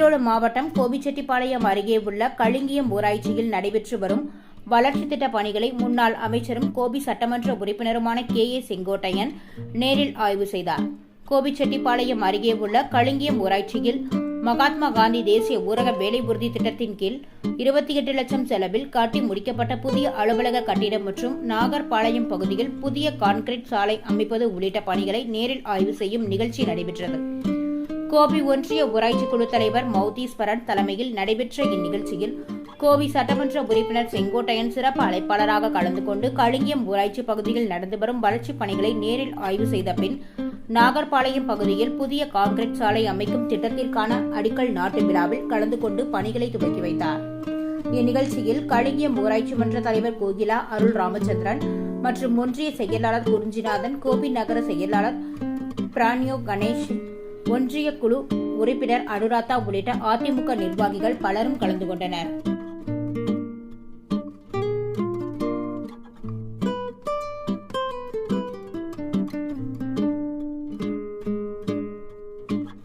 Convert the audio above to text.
ஈரோடு மாவட்டம் கோபிச்செட்டிப்பாளையம் அருகே உள்ள களிங்கியம் ஊராட்சியில் நடைபெற்று வரும் வளர்ச்சி திட்ட பணிகளை முன்னாள் அமைச்சரும் கோபி சட்டமன்ற உறுப்பினருமான கே ஏ செங்கோட்டையன் நேரில் ஆய்வு செய்தார். கோபிச்செட்டிப்பாளையம் அருகே உள்ள களிங்கியம் ஊராட்சியில் மகாத்மா காந்தி தேசிய ஊரக வேலை உறுதி திட்டத்தின் கீழ் இருபத்தி எட்டு லட்சம் செலவில் கட்டி முடிக்கப்பட்ட புதிய அலுவலக கட்டிடம் மற்றும் நாகர்பாளையம் பகுதியில் புதிய கான்கிரீட் சாலை அமைப்பது உள்ளிட்ட பணிகளை நேரில் ஆய்வு செய்யும் நிகழ்ச்சி நடைபெற்றது. கோபி ஒன்றிய ஊராட்சி குழு தலைவர் மௌதீஸ்வரன் தலைமையில் நடைபெற்ற இந்நிகழ்ச்சியில் கோபி சட்டமன்ற உறுப்பினர் செங்கோட்டையன் சிறப்பு அழைப்பாளராக கலந்து கொண்டு களிங்கியம் ஊராட்சி பகுதியில் நடந்து வரும் வளர்ச்சிப் பணிகளை நேரில் ஆய்வு செய்த பின் நாகர்பாளையம் பகுதியில் புதிய கான்கிரீட் சாலை அமைக்கும் திட்டத்திற்கான அடிக்கல் நாட்டு விழாவில் கலந்து கொண்டு பணிகளை துவக்கி வைத்தார். இந்நிகழ்ச்சியில் களிங்கியம் ஊராட்சி மன்ற தலைவர் கோகிலா அருள் ராமச்சந்திரன் மற்றும் ஒன்றிய செயலாளர் குறிஞ்சிநாதன் கோபி நகர செயலாளர் பிராணியோ கணேஷ் ஒன்றிய குழு உறுப்பினர் அனுராதா உள்ளிட்ட அதிமுக நிர்வாகிகள் பலரும் கலந்து கொண்டனர்.